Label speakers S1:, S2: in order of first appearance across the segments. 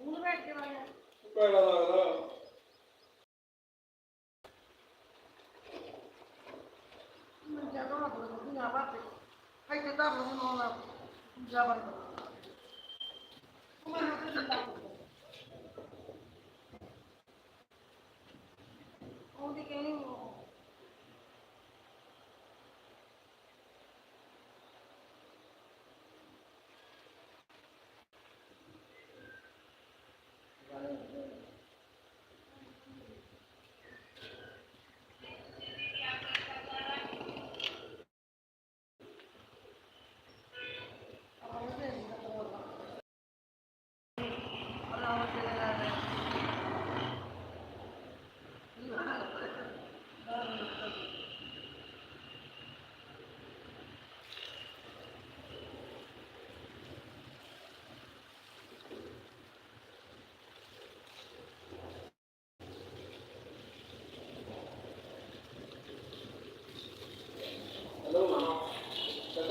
S1: ਹੁਣ ਬੈਠ ਕੇ ਵਾਇਆ
S2: ਪੈੜਾ ਲੱਗਦਾ
S1: ਮੈਂ ਜਦੋਂ ਨਾ ਬੋਲ ਨਾ ਬਾਪੇ ਇੱਥੇ ਤਾਂ ਨੂੰ ਨਾ ਜਾਬਰ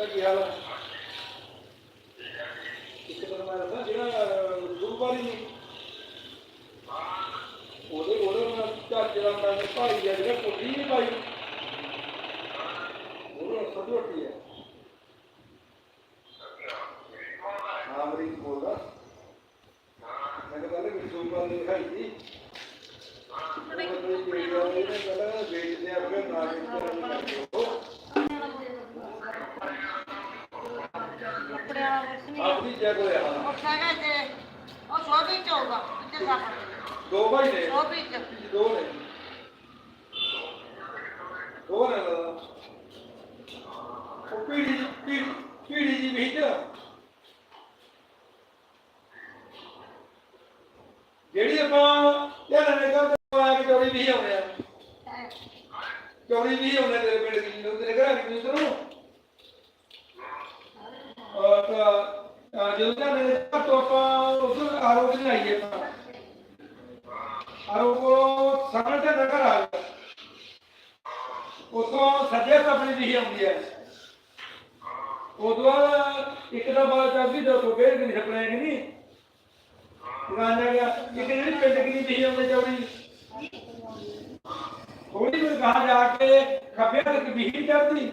S2: ਕਾਕਾ ਕੀ ਹਾਲ ਹੈ ਇੱਕ ਦਿਨ ਮੈਂ ਦੱਸਾਂ, ਜਿਹੜਾ ਗੁਰੂਵਾਰੀ ਨਹੀਂ ਉਹਦੇ ਉਹਦੇ ਨਾਲ ਚੱਜ ਦਾ ਮੁੰਡਾ ਭਾਈ ਜਿਹੜਾ ਕੁੜੀ ਨਹੀਂ ਪਾਈ। ਉਹ ਸਭ ਰੋਟੀ
S1: ਦਾ
S2: ਦੋ ਭਾਈ ਨੇ
S1: ਸੋਭੀ ਚ
S2: ਦੋ ਨੇ ਦੋ ਨੇ ਦਾਦਾ ਉਹ ਪੀੜੀ ਪੀੜੀ ਪੀੜੀ ਜੀ ਵਿੱਚ ਬਾਅਦ ਚਾਬੀ ਦੋ ਨਹੀਂ ਸਪਨੇ ਨਹੀਂ? ਗਾਣਾ ਗਿਆ। ਇੱਕ ਜਿਹੜੀ ਪਿੰਡ ਕਿਨੀ ਦੀ ਆਉਂਦੀ ਚੌੜੀ? ਥੋੜੀ ਜਿਹੀ ਗਾਹ ਜਾ ਕੇ ਖੱਬੇ ਹੱਥ ਬੀਹੀ ਚੜਦੀ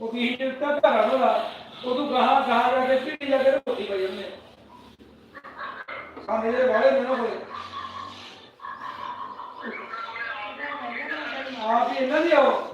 S2: ਉਹ ਬੀਹੀ ਚੜਦਾ ਘਰ ਵਾਲਾ ਉਦੋਂ ਗਾਹ ਗਾਹ ਜਾ ਕੇ ਪਿੱਟੀ ਜਾ ਕੇ ਰੋਟੀ ਪਈ ਉਹਨੇ। ਸਾਡੇ ਦੇ ਵਾਲੇ ਮੈਨੂੰ ਹੋਏ ਆਪ ਹੀ ਇਹਨਾਂ ਦੀ ਆਓ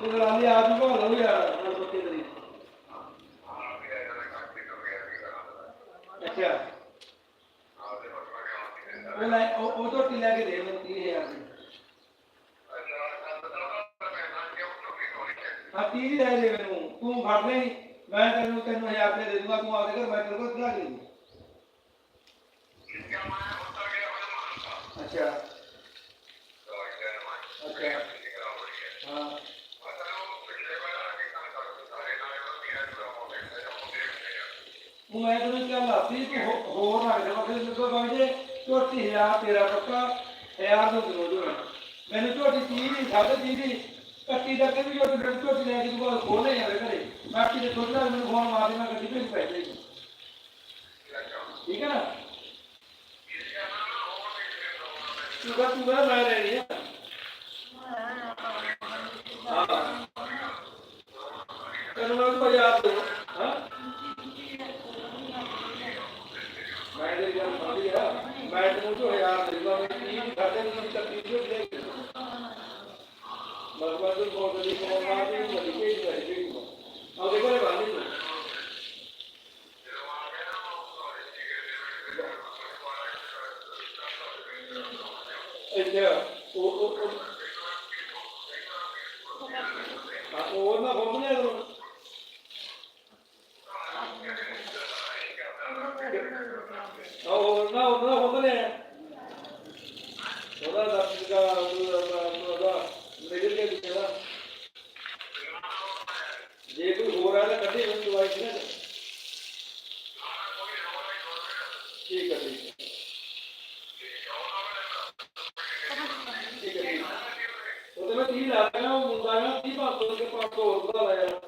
S2: ਤੇ ਲਾ ਲਈ ਆਪ ਭਾਲ ਹੋ ਯਾਰ ਨਾਲ ਬੱਚੇ ਅੱਛਾ। ਉਹ ਲੈ, ਉਹ ਉਹ ਝੋਟੀ ਲੈ ਕੇ ਦੇ ਮੈਨੂੰ 30000 ਦੀ। ਹਾਂ 30 ਦੇ ਮੈਨੂੰ। ਤੂੰ ਫੜ ਲੈ ਮੈਂ ਤੈਨੂੰ ਤੈਨੂੰ 1000 ਰੁਪਏ ਦੇ ਦੂੰਗਾ, ਤੂੰ ਆਪਦੇ ਘਰ ਮੈਂ ਤੇਰੇ ਕੋਲ ਚਲਾ ਦੇ ਦੂੰ। ਅੱਛਾ। उमेदवारी क्या लाती तो हो ना करे मतलब लगो बाजे छोटी हज़ार तेरा पक्का यार दो दिनों जो है। मैंने छोटी चीज़ ही साथ चीज़ ही कट्टी तक भी छोटी ड्रग छोटी लेके दुकान खोले यार करे बाकी तो छोटा मैंने फ़ोन मार देना कट्टी पे पैसे ठीक है ना? तू का तू का मैं रही है। हाँ। करूँगा तो याद हो हाँ? ਮੈਂ ਕੋਈ ਯਾਦ ਦੋ ਹਾਂ ਮੈਂ ਦੇ ਗੱਲ ਸਮਝੀ ਆ ਮੈਂ ਤੈਨੂੰ ਜੋ ਹਜ਼ਾਰ ਦੇਗਾ ਮੈਂ ਕੀ ਖਾਤੇ ਨੂੰ ਤਕਲੀਫ ਜੋ ਦੇ ਮਰਵਾ ਤੋਂ ਬਹੁਤ ਦੀ ਕੋਲ ਮਾਰ ਦੀ ਨਹੀਂ ਭੇਜ ਰਹੀ ਭੇਜ ਆ ਦੇਖੋ ਇਹ ਬਾਨੀ ਨੂੰ ਅੱਛਾ ਉਹ ਉਹ ਉਹ ਆ ਉਹਦੇ ਕੀ ਲਾ ਰਿਹਾ ਉਹ ਮੁੰਡਾ ਨਾ ਕੀ ਬਾਤ ਕੇ ਪਾਸ ਬਣਾ ਲਿਆ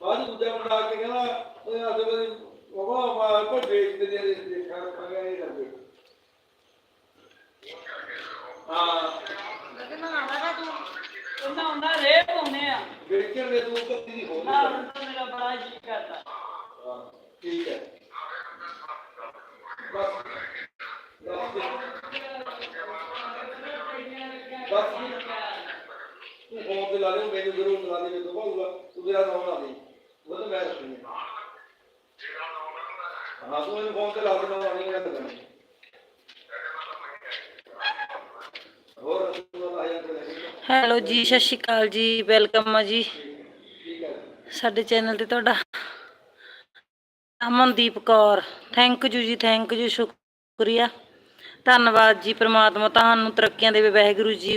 S2: ਬਾਅਦ ਦੂਜਾ ਮੁੰਡਾ ਆ ਕੇ ਕਹਿੰਦਾ ਉਹ ਆਸੇ ਬਦੇ ਉਹ ਮਾ ਕੋ ਵੇਚ ਦੇ ਦੇ ਦੇਖਾ ਮੰਗਿਆ ਇਹ ਕਰਦੇ। ਹਾਂ।
S1: ਲੇਕਿਨ ਨਾ ਆਣਾ ਤੂੰ।
S3: ਉਹਨਾਂ ਹੁੰਦਾ ਰੇ ਪਾਉਨੇ ਆ।
S2: ਵੇਚ ਕੇ ਦੇ ਤੂੰ ਕੱਤੀ ਦੀ ਹੋ
S3: ਨਾ ਹੁਣ ਤਾਂ ਮੇਰਾ ਬੜਾ ਜੀ ਕਰਦਾ।
S2: ਹਾਂ ਠੀਕ ਹੈ। ਬਸ। ਬਸ। ਬਸ। ਤੇ ਲਾ ਦੇ ਮੈਨੂੰ ਜ਼ਰੂਰ ਲਾ ਦੇ ਜਦੋਂ ਬਾਊਗਾ ਤੂੰ ਮੇਰਾ ਨਾਮ ਲਾ ਦੇ। ਉਹ ਤਾਂ ਮੈਂ ਰੱਖਣੀ ਹੈ ਹਾਂ ਤੂੰ ਮੈਨੂੰ ਫੋਨ ਤੇ ਲਾ ਦੇ ਮੈਂ ਆਣੀ ਹੋਰ ਤੂੰ ਕੇ
S4: ਹੈਲੋ ਜੀ ਸਤਿ ਸ਼੍ਰੀ ਅਕਾਲ ਜੀ ਵੈਲਕਮ ਆ ਜੀ।
S2: ਹੈ
S4: ਸਾਡੇ ਚੈਨਲ ਤੇ ਤੁਹਾਡਾ ਅਮਨਦੀਪ ਕੌਰ। ਥੈਂਕ ਯੂ ਜੀ ਥੈਂਕ ਯੂ ਸ਼ੁਕਰੀਆ। ਧੰਨਵਾਦ ਜੀ ਪ੍ਰਮਾਤਮਾ ਤੁਹਾਨੂੰ ਤਰੱਕੀਆਂ ਦੇਵੇ ਵਾਹਿਗੁਰੂ ਜੀ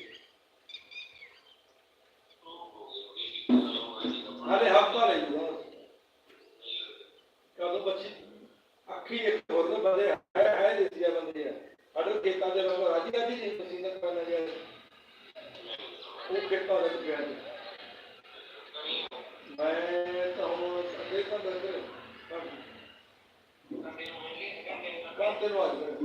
S2: சட்டவாதிகள்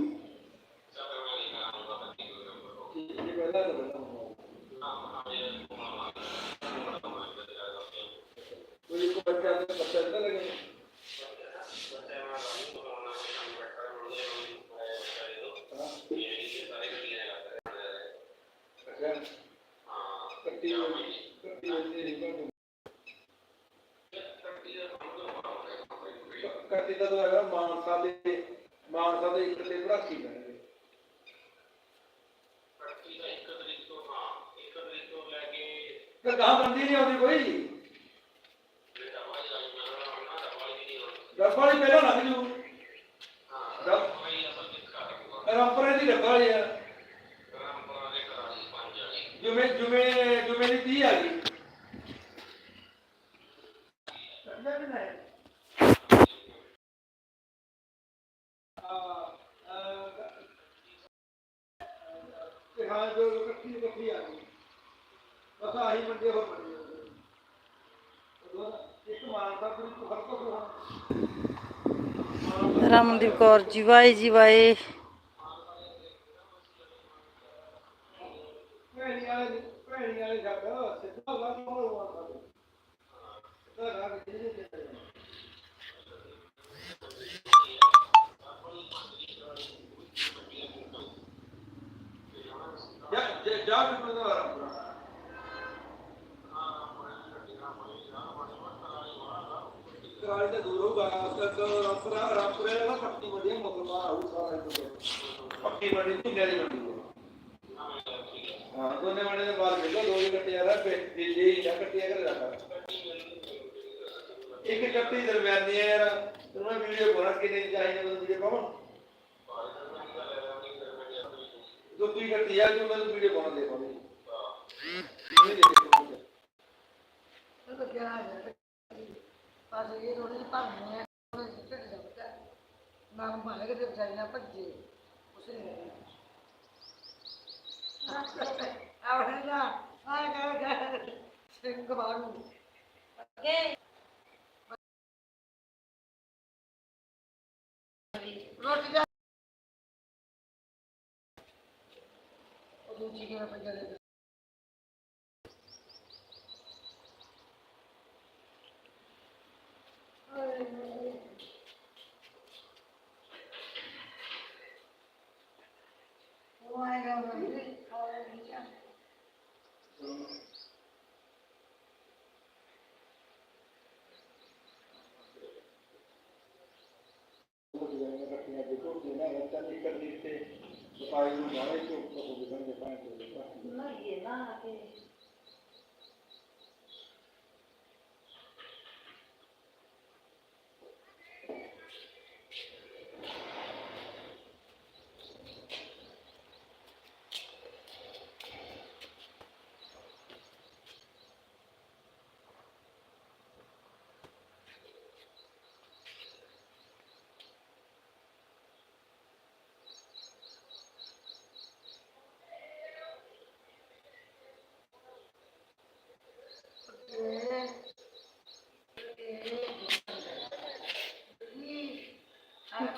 S2: குறிப்பிட்ட பத்து இடத்துல ਤੇ ਗਾਹ ਬੰਦੀ ਨਹੀਂ ਆਉਂਦੀ ਕੋਈ? ਰੱਬਾਲੀ ਪਹਿਲਾਂ ਲੱਗ ਜੂ। ਰੱਬਰੇ ਦੀ ਰੱਬਾਲੀ ਆ। ਜੁਮੇ ਜੁਮੇ ਜੁਮੇ ਦੀ 30 ਆ ਗਈ ਸਮਝਿਆ ਕਿ ਨਹੀਂ ਆ ਆ ਤੇ ਹਾਂ ਜੋ ਇਕੱਠੀ ਇਕੱਠੀ ਆ ਗਈ ਬਸ ਆਹੀ ਮੰਡੇ ਹੋਰ
S4: ਰਮਨਦੀਪ ਕੌਰ ਜੀ ਵਾਏ ਜੀ ਵਾਏ
S2: दो ही कट्टे ज़्यादा ये ये ही ना। कट्टे अगर ज़्यादा एक कट्टी दरमियानी है यार तुम्हें वीडियो बोनस के नहीं चाहिए मतलब वीडियो पाओ जो तू कट्टी यार जो मैं वीडियो बोनस दे पाऊँगी नहीं दे पाऊँगी तो क्या
S1: है पास ये रोड़ी पास है चिट जाता नाम माने के जब जाइना पर जे उसे आवड़ा ਭੱਜੇ ਰੋਟੀ ਦਾ ਉਹ ਦੂਜੀ ਕਿਵੇਂ ਪਈਆ ਦੇ ਉਹ ਆਏਗਾ ਬੰਦੇ ਖਾਣੇ ਨਹੀਂ ਜਾਂ
S2: ਕੱਟੀਆਂ ਦੇਖੋ ਕਿੰਨਾ ਹੈ ਤਾਂ ਨਹੀਂ ਕਰਨੀ ਤੇ ਸਫ਼ਾਈ ਨੂੰ ਜਾਣੇ ਤੋਂ ਉਹ ਦਿਖਣਗੇ ਪਾਣੀ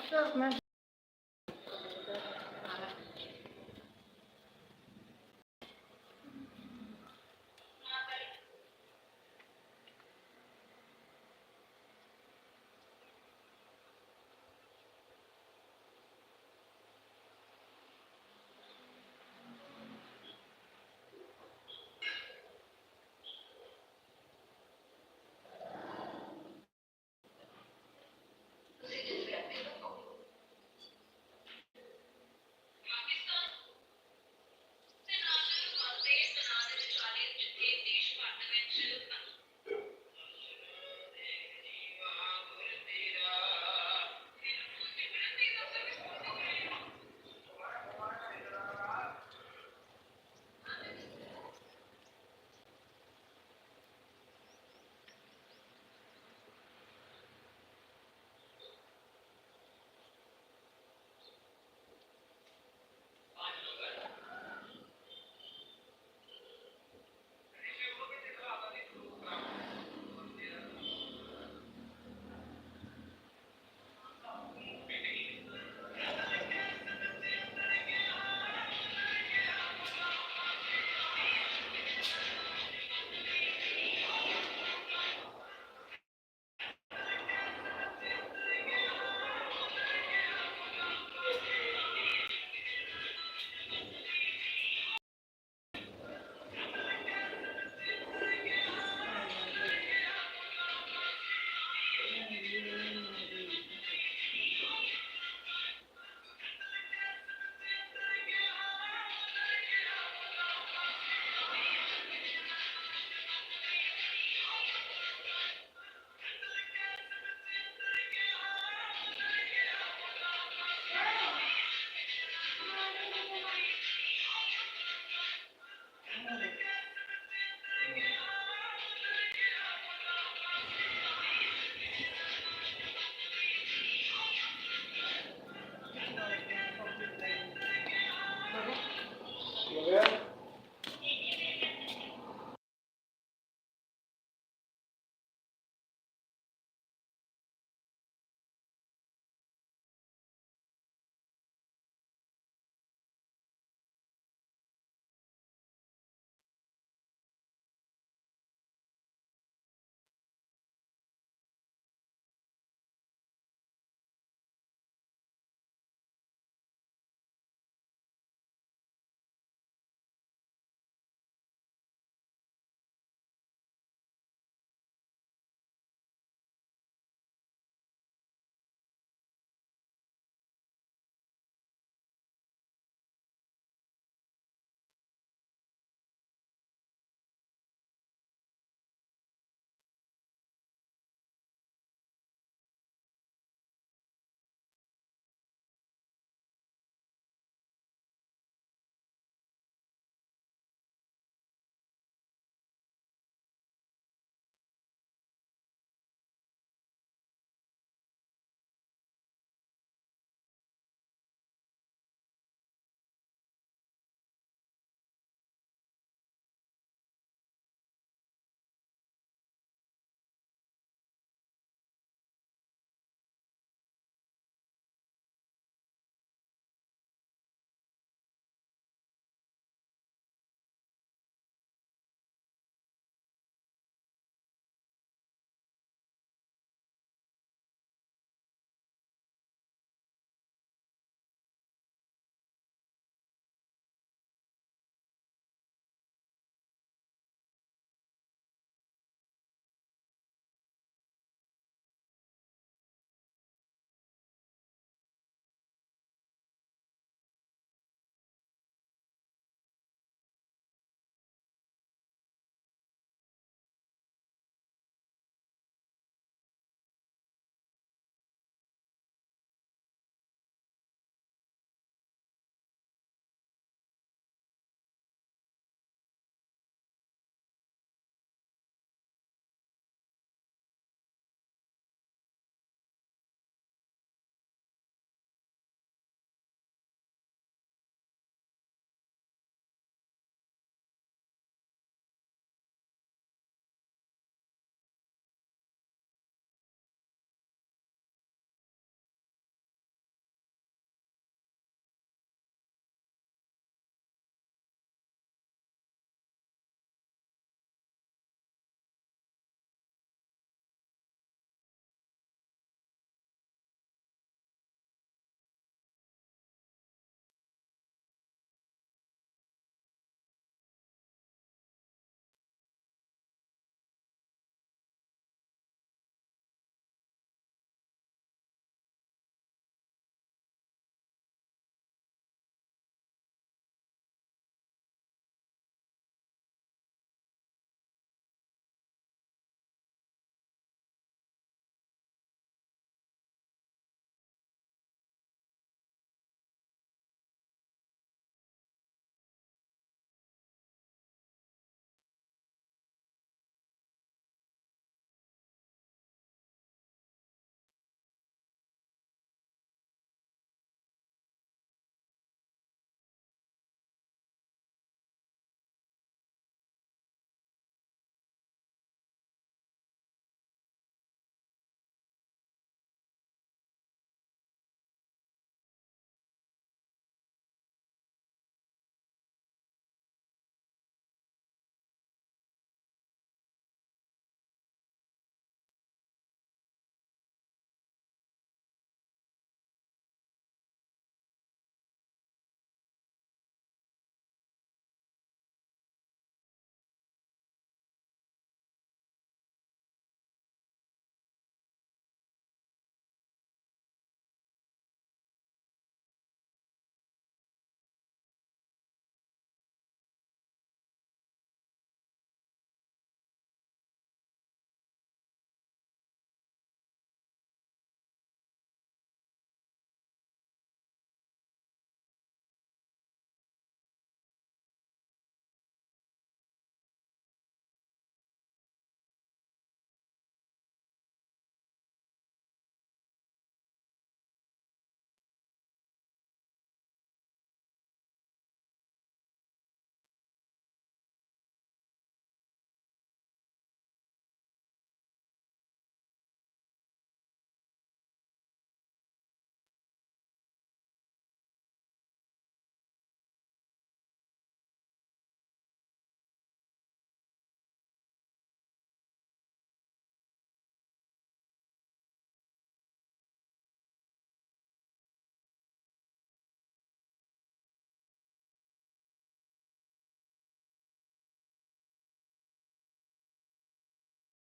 S4: 这
S1: 没